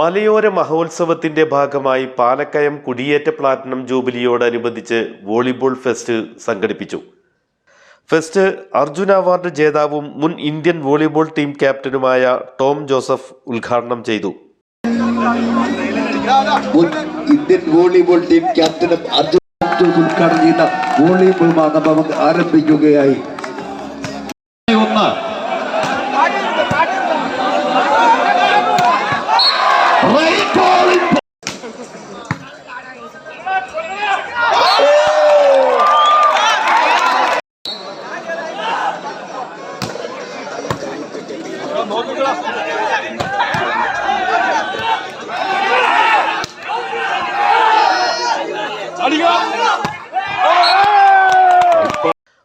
മലയോര മഹോത്സവത്തിന്റെ ഭാഗമായി പാലക്കയം കുടിയേറ്റ പ്ലാറ്റിനം ജൂബിലിയോടനുബന്ധിച്ച് വോളിബോൾ ഫെസ്റ്റ് സംഘടിപ്പിച്ചു. ഫെസ്റ്റ് അർജുന അവാർഡ് ജേതാവും മുൻ ഇന്ത്യൻ വോളിബോൾ ടീം ക്യാപ്റ്റനുമായ ടോം ജോസഫ് ഉദ്ഘാടനം ചെയ്തു. മുൻ ഇന്ത്യൻ വോളിബോൾ ടീം ക്യാപ്റ്റനും അർജുന ഉദ്ഘാടനം ചെയ്ത വോളിബോൾ ആരംഭിക്കുകയായി.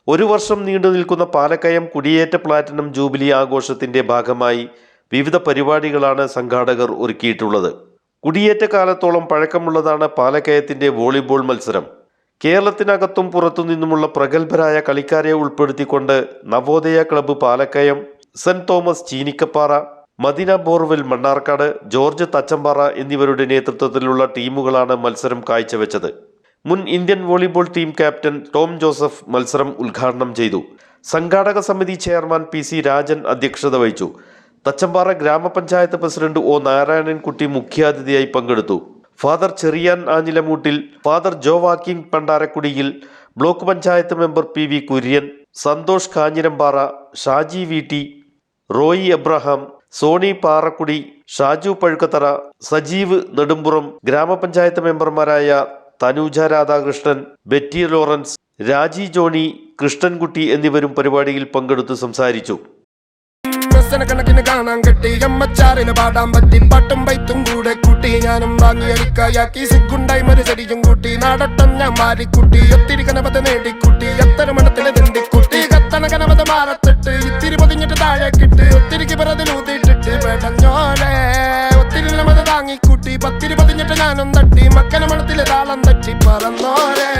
ഒരു വർഷം നീണ്ടു നിൽക്കുന്ന പാലക്കയം കുടിയേറ്റ പ്ലാറ്റിനം ജൂബിലി ആഘോഷത്തിന്റെ ഭാഗമായി വിവിധ പരിപാടികളാണ് സംഘാടകർ ഒരുക്കിയിട്ടുള്ളത്. കുടിയേറ്റ കാലത്തോളം പഴക്കമുള്ളതാണ് പാലക്കയത്തിന്റെ വോളിബോൾ മത്സരം. കേരളത്തിനകത്തും പുറത്തു നിന്നുമുള്ള പ്രഗത്ഭരായ കളിക്കാരെ ഉൾപ്പെടുത്തിക്കൊണ്ട് Navodaya club Palakkayam saint Thomas Cheenikkappara Madina ബോർവിൽ Mannarkkad George Thachampara എന്നിവരുടെ നേതൃത്വത്തിലുള്ള ടീമുകളാണ് മത്സരം കാഴ്ചവെച്ചത്. മുൻ Indian volleyball team captain Tom Joseph മത്സരം ഉദ്ഘാടനം ചെയ്തു. സംഘാടക സമിതി ചെയർമാൻ പി സി രാജൻ അധ്യക്ഷത വഹിച്ചു. തച്ചമ്പാറ ഗ്രാമപഞ്ചായത്ത് പ്രസിഡന്റ് ഒ നാരായണൻകുട്ടി മുഖ്യാതിഥിയായി പങ്കെടുത്തു. ഫാദർ ചെറിയാൻ ആഞ്ഞിലമൂട്ടിൽ ഫാദർ ജോ walking Pandarakkudiyil block panchayat member P V Kurian Santhosh Kanjirampara Shaji V T Roy Abraham Sony Parakkudi Shaju Pazhukkathara Sajeev Nedumpuram ഗ്രാമപഞ്ചായത്ത് മെമ്പർമാരായ Thanuja Radhakrishnan Betty Lawrence Raji Johnny Krishnankutty എന്നിവരും പരിപാടിയിൽ പങ്കെടുത്ത് സംസാരിച്ചു. കാണാൻ കെട്ടി. അമ്മച്ചാറിന് പാടാൻ പറ്റി. പാട്ടും പൈത്തും കൂടെ കൂട്ടി ഞാനും സിക്കുണ്ടായി കൂട്ടി. ഞാൻ മാറിക്കുട്ടി ഒത്തിരി നേടിക്കുട്ടി. എത്ര കത്തണ ഞാനും തട്ടി മക്കന മണത്തിലെ താളം തട്ടി പറന്നോരെ